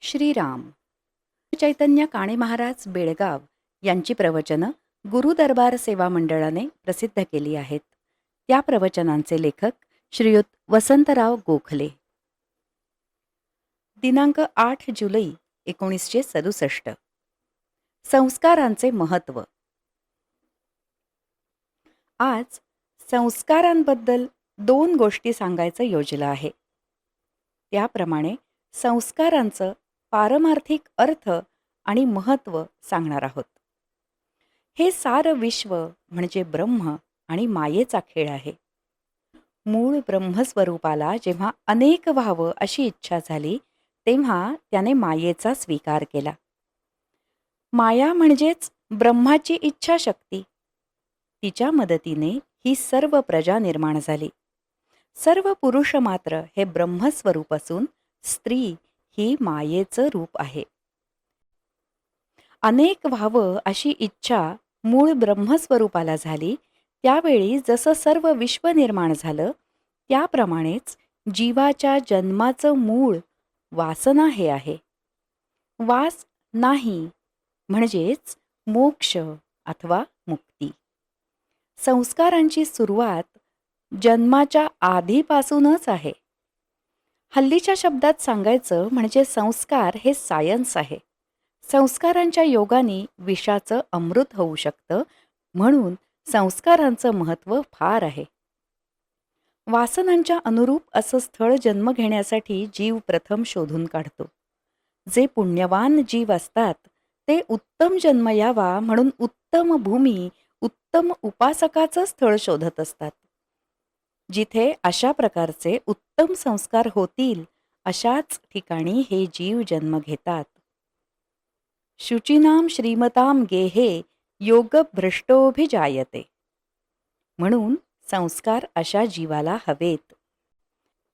श्रीराम. चैतन्य काणे महाराज बेळगाव यांची प्रवचनं गुरु दरबार सेवा मंडळाने प्रसिद्ध केली आहेत. त्या प्रवचनांचे लेखक श्रीयुत वसंतराव गोखले. दिनांक आठ जुलै एकोणीसशे सदुसष्ट. संस्कारांचे महत्त्व. आज संस्कारांबद्दल दोन गोष्टी सांगायचं योजलं आहे. त्याप्रमाणे संस्कारांचं पारमार्थिक अर्थ आणि महत्त्व सांगणार आहोत. हे सारं विश्व म्हणजे ब्रह्म आणि मायेचा खेळ आहे. मूळ ब्रह्मस्वरूपाला जेव्हा अनेक व्हावं अशी इच्छा झाली तेव्हा त्याने मायेचा स्वीकार केला. माया म्हणजेच ब्रह्माची इच्छाशक्ती. तिच्या मदतीने ही सर्व प्रजा निर्माण झाली. सर्व पुरुष मात्र हे ब्रह्मस्वरूप असून स्त्री ही मायेचं रूप आहे. अनेक व्हावं अशी इच्छा मूळ ब्रह्मस्वरूपाला झाली. त्यावेळी जसं सर्व विश्व निर्माण झालं त्याप्रमाणेच जीवाच्या जन्माचं मूळ वासना हे आहे. वास नाही म्हणजेच मोक्ष अथवा मुक्ती. संस्कारांची सुरुवात जन्माच्या आधीपासूनच आहे. हल्लीच्या शब्दात सांगायचं म्हणजे संस्कार हे सायन्स आहे. संस्कारांच्या योगाने विषाचं अमृत होऊ शकतं म्हणून संस्कारांचं महत्त्व फार आहे. वासनांच्या अनुरूप असं स्थळ जन्म घेण्यासाठी जीव प्रथम शोधून काढतो. जे पुण्यवान जीव असतात ते उत्तम जन्म यावा म्हणून उत्तम भूमी उत्तम उपासकाचं स्थळ शोधत असतात. जिथे अशा प्रकारचे उत्तम संस्कार होतील अशाच ठिकाणी हे जीव जन्म घेतात. शुचिनाम श्रीमताम गेहे योग भ्रष्टोभिजायते म्हणून संस्कार अशा जीवाला हवेत.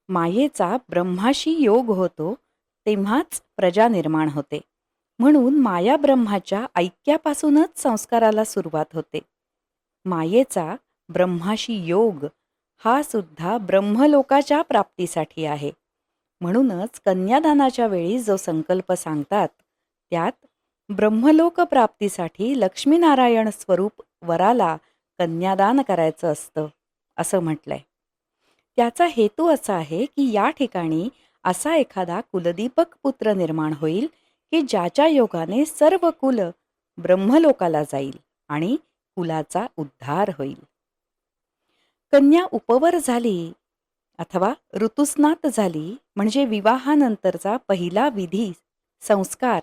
मायेचा ब्रह्माशी योग होतो तेव्हाच प्रजा निर्माण होते. म्हणून माया ब्रह्माच्या ऐक्यापासूनच संस्काराला सुरुवात होते. मायेचा ब्रह्माशी योग हा सुद्धा ब्रह्मलोकाच्या प्राप्तीसाठी आहे. म्हणूनच कन्यादानाच्या वेळी जो संकल्प सांगतात त्यात ब्रह्मलोक प्राप्तीसाठी लक्ष्मीनारायण स्वरूप वराला कन्यादान करायचं असतं असं म्हटलंय. त्याचा हेतू असा आहे की या ठिकाणी असा एखादा कुलदीपक पुत्र निर्माण होईल की ज्याच्या योगाने सर्व कुल ब्रह्मलोकाला जाईल आणि कुलाचा उद्धार होईल. कन्या उपवर झाली. अथवा ऋतुस्नात झाली म्हणजे विवाहानंतरचा पहिला विधी संस्कार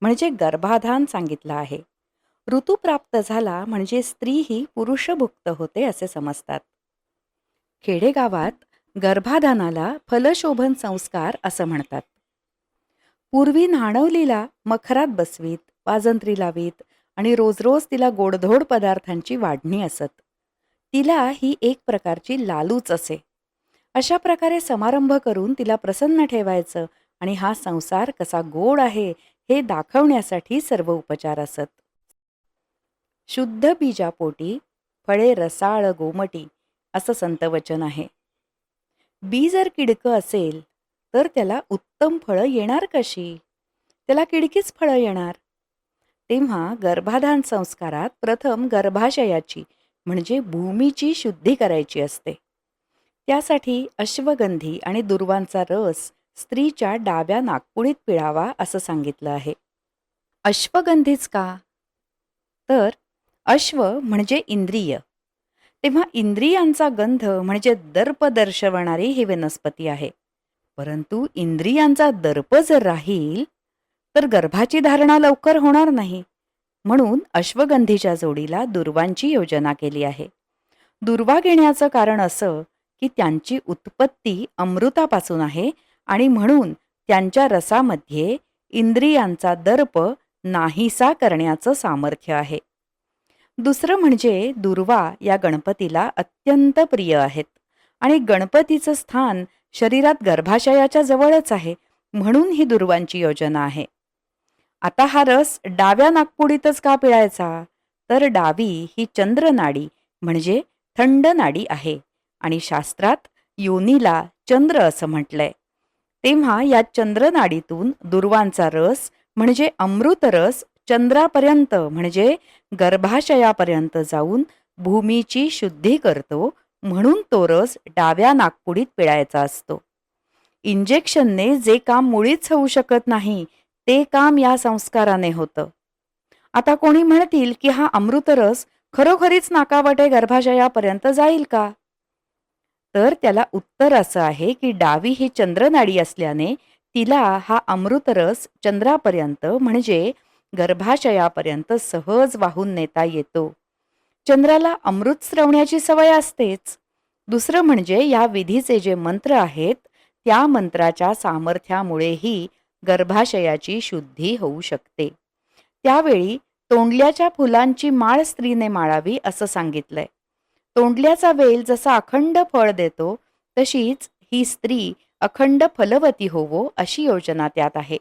म्हणजे गर्भाधान सांगितलं आहे. ऋतू प्राप्त झाला म्हणजे स्त्री ही पुरुषभुक्त होते असे समजतात. खेडेगावात गर्भाधानाला फलशोभन संस्कार असं म्हणतात. पूर्वी न्हाणवलीला मखरात बसवीत वाजंत्री लावीत आणि रोज रोज तिला गोडधोड पदार्थांची वाढणी असत. तिला ही एक प्रकारची लालूच असे. अशा प्रकारे समारंभ करून तिला प्रसन्न ठेवायचं आणि हा संसार कसा गोड आहे हे दाखवण्यासाठी सर्व उपचार असत. शुद्ध बीजापोटी फळे रसाळ गोमटी असं संतवचन आहे. बी जर किडकं असेल तर त्याला उत्तम फळं येणार कशी? त्याला किडकीच फळं येणार? तेव्हा गर्भाधान संस्कारात प्रथम गर्भाशयाची म्हणजे भूमीची शुद्धी करायची असते. त्यासाठी अश्वगंधी आणि दुर्वांचा रस स्त्रीच्या डाव्या नागपुडीत पिळावा असं सांगितलं आहे. अश्वगंधीच का? तर अश्व म्हणजे इंद्रिय. तेव्हा इंद्रियांचा गंध म्हणजे दर्प दर्शवणारी ही वनस्पती आहे. परंतु इंद्रियांचा दर्प जर राहील तर गर्भाची धारणा लवकर होणार नाही. म्हणून अश्वगंधीच्या जोडीला दुर्वांची योजना केली आहे. दुर्वा घेण्याचं कारण असं की त्यांची उत्पत्ती अमृतापासून आहे आणि म्हणून त्यांच्या रसामध्ये इंद्रियांचा दर्प नाहीसा करण्याचं सामर्थ्य आहे. दुसरं म्हणजे दुर्वा या गणपतीला अत्यंत प्रिय आहेत आणि गणपतीचं स्थान शरीरात गर्भाशयाच्या जवळच आहे म्हणून ही दुर्वांची योजना आहे. आता हा रस डाव्या नागपुडीतच का पिळायचा? तर डावी ही चंद्रनाडी म्हणजे थंड नाडी आहे. आणि शास्त्रात योनीला चंद्र असं म्हटलंय. तेव्हा या चंद्रनाडीतून दुर्वांचा रस म्हणजे अमृतरस चंद्रापर्यंत म्हणजे गर्भाशयापर्यंत जाऊन भूमीची शुद्धी करतो म्हणून तो रस डाव्या नागपुडीत पिळायचा असतो. इंजेक्शनने जे काम मुळीच होऊ शकत नाही ते काम या संस्काराने होतं. आता कोणी म्हणतील की हा अमृतरस खरोखरीच नाकावटे गर्भाशयापर्यंत जाईल का? तर त्याला उत्तर असं आहे की डावी ही चंद्रनाडी असल्याने तिला हा अमृतरस चंद्रापर्यंत म्हणजे गर्भाशयापर्यंत सहज वाहून नेता येतो. चंद्राला अमृत स्रवण्याची सवय असतेच. दुसरं म्हणजे या विधीचे जे मंत्र आहेत त्या मंत्राच्या सामर्थ्यामुळेही गर्भाशयाची शुद्धी होऊ शकते. त्यावेळी तोंडल्याच्या फुलांची माळ स्त्रीने माळावी असं सांगितलंय. तोंडल्याचा वेल जसा अखंड फळ देतो तशीच ही स्त्री अखंड फलवती होवो अशी योजना त्यात आहे.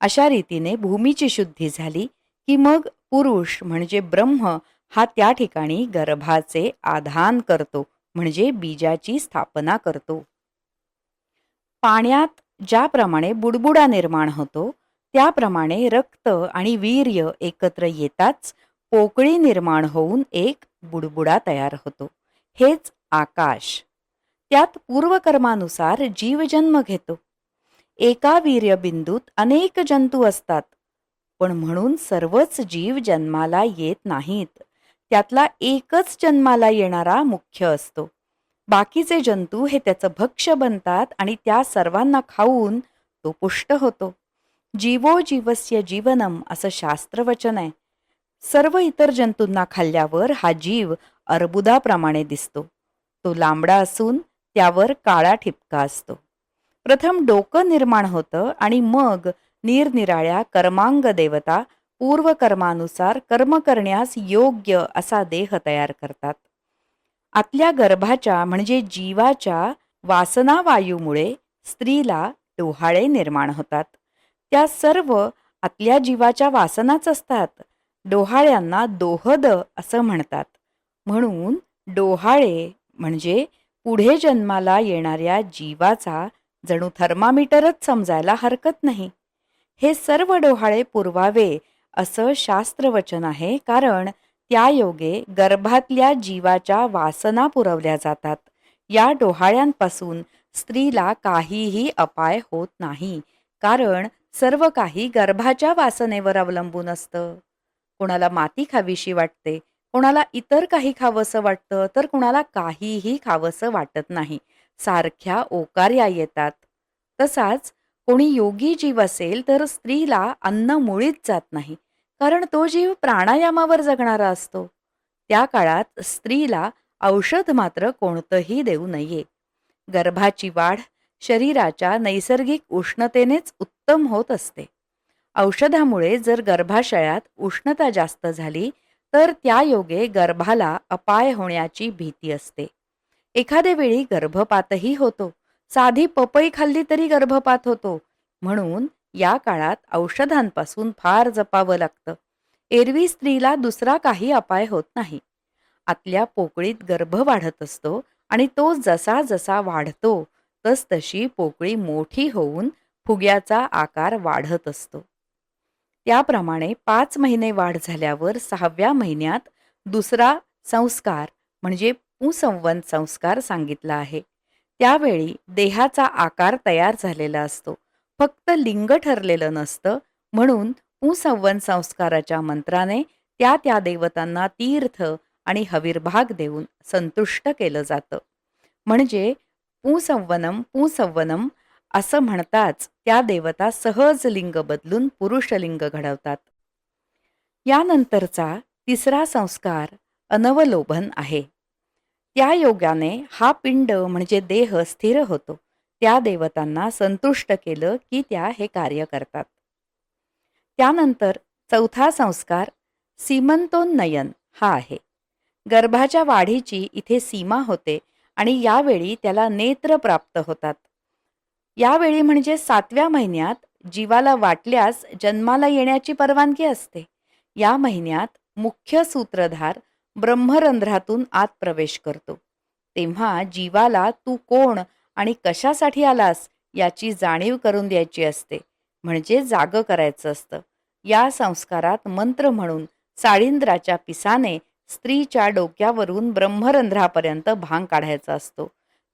अशा रीतीने भूमीची शुद्धी झाली की मग पुरुष म्हणजे ब्रह्म हा त्या ठिकाणी गर्भाचे आधान करतो म्हणजे बीजाची स्थापना करतो. पाण्यात ज्याप्रमाणे बुडबुडा निर्माण होतो त्याप्रमाणे रक्त आणि वीर्य एकत्र येताच पोकळी निर्माण होऊन एक बुडबुडा तयार होतो. हेच आकाश. त्यात पूर्वकर्मानुसार जीव जन्म घेतो. एका वीर्यबिंदूत अनेक जंतू असतात पण म्हणून सर्वच जीव जन्माला येत नाहीत. त्यातला एकच जन्माला येणारा मुख्य असतो. बाकीचे जंतू हे त्याचं भक्ष्य बनतात आणि त्या सर्वांना खाऊन तो पुष्ट होतो. जीवो जीवस्य जीवनम असं शास्त्रवचन आहे. सर्व इतर जंतूंना खाल्ल्यावर हा जीव अर्बुदाप्रमाणे दिसतो. तो लांबडा असून त्यावर काळा ठिपका असतो. प्रथम डोकं निर्माण होतं आणि मग निरनिराळ्या कर्मांग देवता पूर्वकर्मानुसार कर्म करण्यास योग्य असा देह तयार करतात. आतल्या गर्भाच्या म्हणजे जीवाच्या वासनावायूमुळे स्त्रीला डोहाळे निर्माण होतात. त्या सर्व आतल्या जीवाच्या वासनाच असतात. डोहाळ्यांना दोहद असं म्हणतात. म्हणून डोहाळे म्हणजे पुढे जन्माला येणाऱ्या जीवाचा जणू थर्मामीटरच समजायला हरकत नाही. हे सर्व डोहाळे पुरवावे असं शास्त्रवचन आहे. कारण त्या योगे गर्भातल्या जीवाच्या वासना पुरवल्या जातात. या डोहाळ्यांपासून स्त्रीला काहीही अपाय होत नाही. कारण सर्व काही गर्भाच्या वासनेवर अवलंबून असतं. कोणाला माती खावीशी वाटते कोणाला इतर काही खावंसं वाटतं तर कोणाला काहीही खावंसं वाटत नाही. सारख्या ओकार्या येतात. तसाच कोणी योगी जीव असेल तर स्त्रीला अन्न मुळीच जात नाही. कारण तो जीव प्राणायामावर जगणारा असतो. त्या काळात स्त्रीला औषध मात्र कोणतंही देऊ नये. गर्भाची वाढ शरीराच्या नैसर्गिक उष्णतेनेच उत्तम होत असते. औषधामुळे जर गर्भाशयात उष्णता जास्त झाली तर त्या योगे गर्भाला अपाय होण्याची भीती असते. एखाद्या वेळी गर्भपातही होतो. साधी पपई खाल्ली तरी गर्भपात होतो. म्हणून या काळात औषधांपासून फार जपावं लागतं. एरवी स्त्रीला दुसरा काही अपाय होत नाही. आतल्या पोकळीत गर्भ वाढत असतो आणि तो जसा जसा वाढतो तस तशी पोकळी मोठी होऊन फुग्याचा आकार वाढत असतो. त्याप्रमाणे पाच महिने वाढ झाल्यावर सहाव्या महिन्यात दुसरा संस्कार म्हणजे पुसंवन संस्कार सांगितला आहे. त्यावेळी देहाचा आकार तयार झालेला असतो. फक्त लिंग ठरलेलं नसतं. म्हणून पुसंवन संस्काराच्या मंत्राने त्या त्या देवतांना तीर्थ आणि हविर्भाग देऊन संतुष्ट केलं जातं. म्हणजे पुसंवनम पुसंवनम असं म्हणताच त्या देवता सहज लिंग बदलून पुरुषलिंग घडवतात. यानंतरचा तिसरा संस्कार अनवलोभन आहे. त्या योगाने हा पिंड म्हणजे देह स्थिर होतो. त्या देवतांना संतुष्ट केलं की त्या हे कार्य करतात. त्यानंतर चौथा संस्कार सीमंतोन्नयन हा आहे. गर्भाच्या वाढीची इथे सीमा होते आणि यावेळी त्याला नेत्र प्राप्त होतात. यावेळी म्हणजे सातव्या महिन्यात जीवाला वाटल्यास जन्माला येण्याची परवानगी असते. या महिन्यात मुख्य सूत्रधार ब्रह्मरंध्रातून आत प्रवेश करतो. तेव्हा जीवाला तू कोण आणि कशासाठी आलास याची जाणीव करून द्यायची असते. म्हणजे जागं करायचं असतं. या संस्कारात मंत्र म्हणून साळींद्राच्या पिसाने स्त्रीच्या डोक्यावरून ब्रह्मरंध्रापर्यंत भांग काढायचा असतो.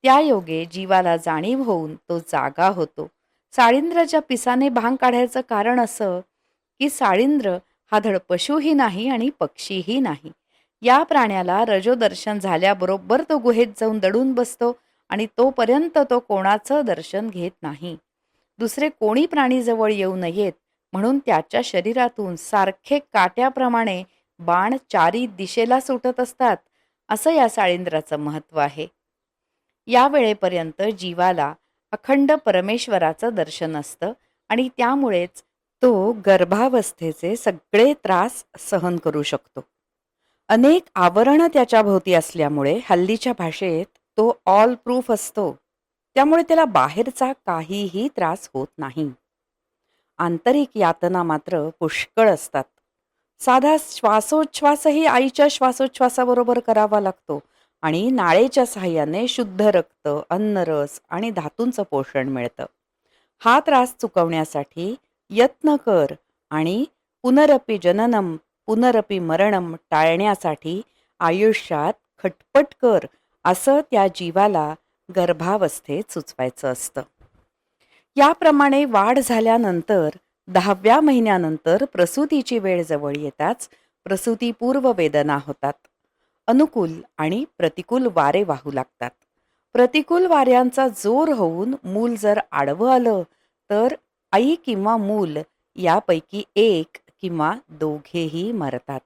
त्या योगे जीवाला जाणीव होऊन तो जागा होतो. साळींद्राच्या पिसाने भांग काढायचं कारण असं की साळींद्र हा धड पशुही नाही आणि पक्षीही नाही. या प्राण्याला रजोदर्शन झाल्याबरोबर तो गुहेत जाऊन दडून बसतो आणि तोपर्यंत तो कोणाचं दर्शन घेत नाही. दुसरे कोणी प्राणीजवळ येऊ नयेत म्हणून त्याच्या शरीरातून सारखे काट्याप्रमाणे बाण चारी दिशेला सुटत असतात असं या साळिंद्राचं महत्त्व आहे. या वेळेपर्यंत जीवाला अखंड परमेश्वराचं दर्शन असतं आणि त्यामुळेच तो गर्भावस्थेचे सगळे त्रास सहन करू शकतो. अनेक आवरणं त्याच्या भोवती असल्यामुळे हल्लीच्या भाषेत तो ऑल प्रूफ असतो. त्यामुळे त्याला बाहेरचा काहीही त्रास होत नाही. आंतरिक यातना मात्र पुष्कळ असतात. साधा श्वासोच्छ्वासही आईच्या श्वासोच्छ्वासाबरोबर करावा लागतो आणि नाळेच्या सहाय्याने शुद्ध रक्त अन्नरस आणि धातूंचं पोषण मिळतं. हा त्रास चुकवण्यासाठी यत्न कर आणि पुनरपी जननम पुनरपी मरणम टाळण्यासाठी आयुष्यात खटपट कर असं त्या जीवाला गर्भावस्थेत सुचवायचं असतं. याप्रमाणे वाढ झाल्यानंतर दहाव्या महिन्यानंतर प्रसूतीची वेळ जवळ येताच प्रसूतीपूर्व वेदना होतात. अनुकूल आणि प्रतिकूल वारे वाहू लागतात. प्रतिकूल वाऱ्यांचा जोर होऊन मूल जर आडवं आलं तर आई किंवा मूल यापैकी एक किंवा दोघेही मरतात.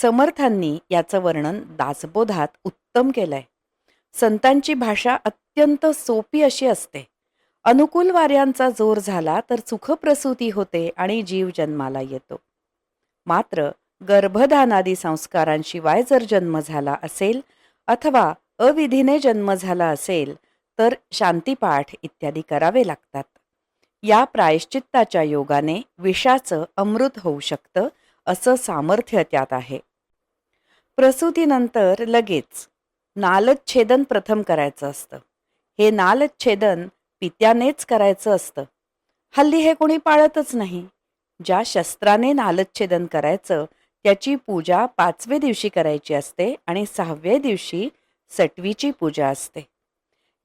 समर्थांनी याचं वर्णन दासबोधात उत्तम केलंय. संतांची भाषा अत्यंत सोपी अशी असते. अनुकूल वाऱ्यांचा जोर झाला तर सुखप्रसूती होते आणि जीव जन्माला येतो. मात्र गर्भधानादी संस्कारांशिवाय जर जन्म झाला असेल अथवा अविधीने जन्म झाला असेल तर शांतीपाठ इत्यादी करावे लागतात. या प्रायश्चित्ताच्या योगाने विषाचं अमृत होऊ शकतं असं सामर्थ्य त्यात आहे. प्रसूतीनंतर लगेच नालच्छेदन प्रथम करायचं असतं. हे नालच्छेदन पित्यानेच करायचं असतं. हल्ली हे कोणी पाळतच नाही. ज्या शस्त्राने नालच्छेदन करायचं त्याची पूजा पाचवे दिवशी करायची असते आणि सहाव्या दिवशी सटवीची पूजा असते.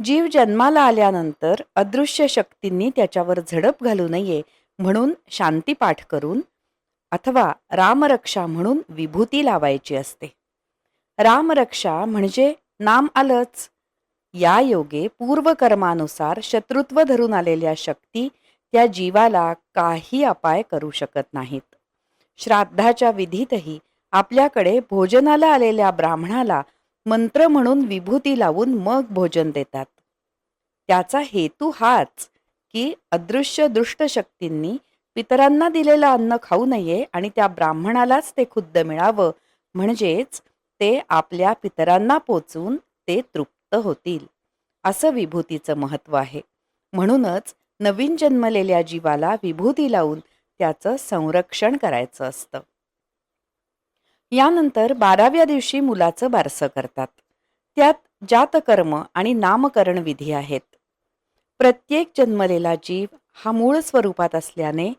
जीव जन्माला आल्यानंतर अदृश्य शक्तींनी त्याच्यावर झडप घालू नये म्हणून शांतीपाठ करून अथवा रामरक्षा म्हणून विभूती लावायची असते. रामरक्षा म्हणजे नाम आलंच. या योगे पूर्वकर्मानुसार शत्रुत्व धरून आलेल्या शक्ती त्या जीवाला काही अपाय करू शकत नाहीत. श्राद्धाच्या विधीतही आपल्याकडे भोजनाला आलेल्या ब्राह्मणाला मंत्र म्हणून विभूती लावून मग भोजन देतात. त्याचा हेतू हाच की अदृश्य दृष्ट शक्तींनी पितरांना दिलेलं अन्न खाऊ नये आणि त्या ब्राह्मणालाच ते खुद्द मिळावं म्हणजेच ते आपल्या पितरांना पोचून ते तृप्त होतील. असं विभूतीचं महत्त्व आहे. म्हणूनच नवीन जन्मलेल्या जीवाला विभूती लावून त्याचं संरक्षण करायचं असतं. यानंतर बाराव्या दिवशी मुलाचं बारसं करतात. त्यात जातकर्म आणि नामकरण विधी आहेत. प्रत्येक जन्मलेला जीव हा मूळ स्वरूपात असल्याने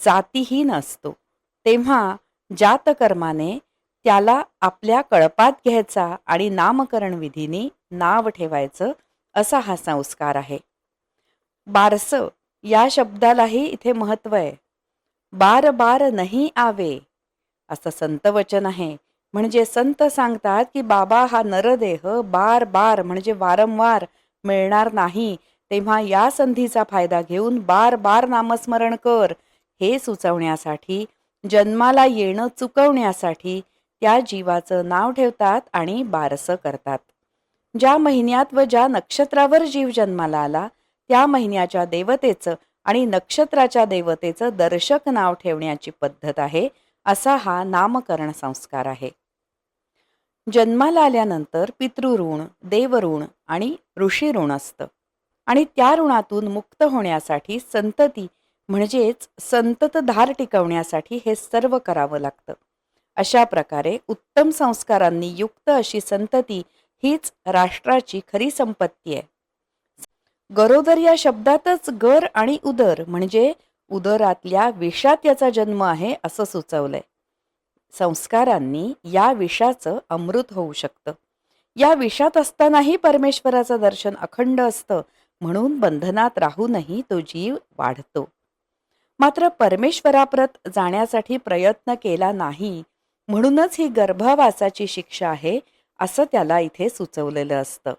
जातीहीन असतो. तेव्हा जातकर्माने त्याला आपल्या कळपात घ्यायचा आणि नामकरण विधीने नाव ठेवायचं असा हा संस्कार आहे. बारस या शब्दालाही इथे महत्त्व आहे. बार बार नाही आवे असं संत वचन आहे. म्हणजे संत सांगतात की बाबा हा नरदेह बार बार म्हणजे वारंवार मिळणार नाही. तेव्हा या संधीचा फायदा घेऊन बार बार नामस्मरण कर. हे सुचवण्यासाठी जन्माला येणं चुकवण्यासाठी त्या जीवाचं नाव ठेवतात आणि बारसं करतात. ज्या महिन्यात व ज्या नक्षत्रावर जीव जन्माला आला त्या महिन्याच्या देवतेचं आणि नक्षत्राच्या देवतेचं दर्शक नाव ठेवण्याची पद्धत आहे असा हा नामकरण संस्कार आहे. जन्माला आल्यानंतर पितृऋण देवऋण आणि ऋषी ऋण असतं. आणि त्या ऋणातून मुक्त होण्यासाठी संतती म्हणजेच संततधार टिकवण्यासाठी हे सर्व करावं लागतं. अशा प्रकारे उत्तम संस्कारांनी युक्त अशी संतती हीच राष्ट्राची खरी संपत्ती आहे. गरोदर या शब्दातच गर आणि उदर म्हणजे उदरातल्या विषात याचा जन्म आहे असं सुचवलंय. संस्कारांनी या विषाचं अमृत होऊ शकतं. या विषात असतानाही परमेश्वराचं दर्शन अखंड असतं म्हणून बंधनात राहूनही तो जीव वाढतो. मात्र परमेश्वराप्रत जाण्यासाठी प्रयत्न केला नाही म्हणूनच ही गर्भवासाची शिक्षा आहे असं त्याला इथे सुचवलेलं असतं.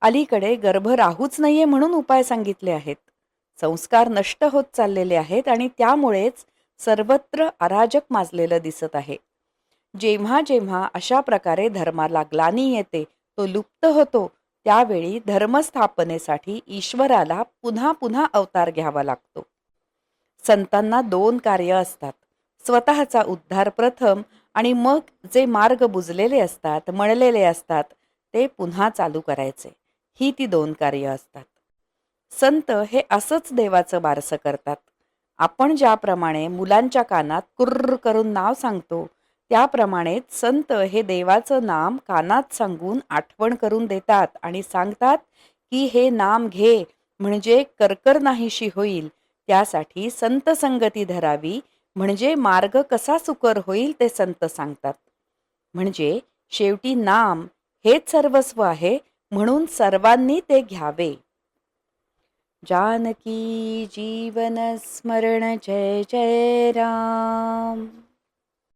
अलीकडे गर्भ राहूच नाहीये म्हणून उपाय सांगितले आहेत. संस्कार नष्ट होत चाललेले आहेत आणि त्यामुळेच सर्वत्र अराजक माजलेलं दिसत आहे. जेव्हा जेव्हा अशा प्रकारे धर्माला ग्लानी येते तो लुप्त होतो त्यावेळी धर्मस्थापनेसाठी ईश्वराला पुन्हा पुन्हा अवतार घ्यावा लागतो. संतांना दोन कार्य असतात. स्वतःचा उद्धार प्रथम आणि मग जे मार्ग बुजलेले असतात मळलेले असतात ते पुन्हा चालू करायचे. ही ती दोन कार्य असतात. संत हे असंच देवाचं बारसं करतात. आपण ज्याप्रमाणे मुलांच्या कानात कुर्र करून नाव सांगतो त्याप्रमाणेच संत हे देवाचं नाम कानात सांगून आठवण करून देतात आणि सांगतात की हे नाम घे म्हणजे करकर नाहीशी होईल त्यासाठी संत संगती धरावी म्हणजे मार्ग कसा सुकर होईल ते संत सांगतात. म्हणजे शेवटी नाम हेच सर्वस्व आहे म्हणून सर्वांनी ते घ्यावे. जानकी जीवन स्मरण जय जय राम.